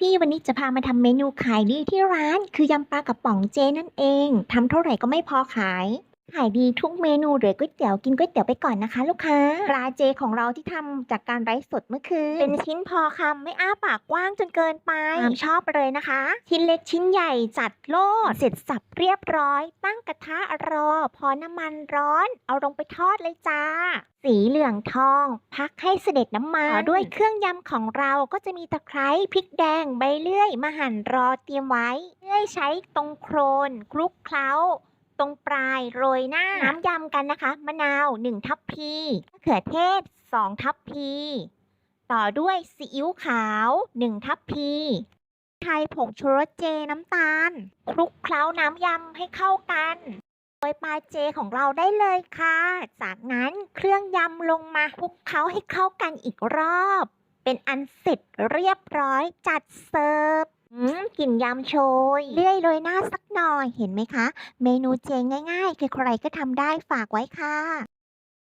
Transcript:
พี่ๆ วันนี้จะพามาทำเมนูขายดีที่ร้าน คือยำปลากระป๋องเจนั่นเอง ทำเท่าไหร่ก็ไม่พอขาย ขายดีทุกเมนูเหลือก๋วยเตี๋ยวกินก๋วยเตี๋ยวไปก่อนนะคะ ลูกค้าปลาเจของเราที่ทำจากการไร้สดเมื่อคืนเป็นชิ้นพอคำไม่อ้าปากกว้างจนเกินไปตามชอบเลยนะคะ ชิ้นเล็กชิ้นใหญ่จัดโลด เสร็จสับเรียบร้อย ตั้งกระทะรอ พอน้ำมันร้อน เอาลงไปทอดเลยจ้า สีเหลืองทอง พักให้เสด็จน้ำมันต่อด้วยเครื่องยำของเราก็จะมีตะไคร้พริกแดงใบเลื่อยมาหั่นรอเตรียมไว้เลื่อยใช้ตรงโครนคลุกเคล้าต รงปลายโรยหน้า น้ำยำกันนะคะ มะนาว 1 ทัพพีมะเขือเทศ 2 ทัพพี ต่อด้วยซีอิ๊วขาว 1 ทัพพีไทยผงชูรสเจน้ำตาล คลุกเคล้าน้ำยำให้เข้ากันโรยปลาเจของเราได้เลยค่ะ จากนั้นเครื่องยำลงมาคลุกเคล้าให้เข้ากันอีกรอบ เป็นอันเสร็จเรียบร้อยจัดเสิร์ฟอืม กลิ่นยำโชยเลื่อยโรยหน้าสักหน่อย เห็นไหมคะ เมนูเจง่ายๆใครๆก็ทำได้ฝากไว้ค่ะ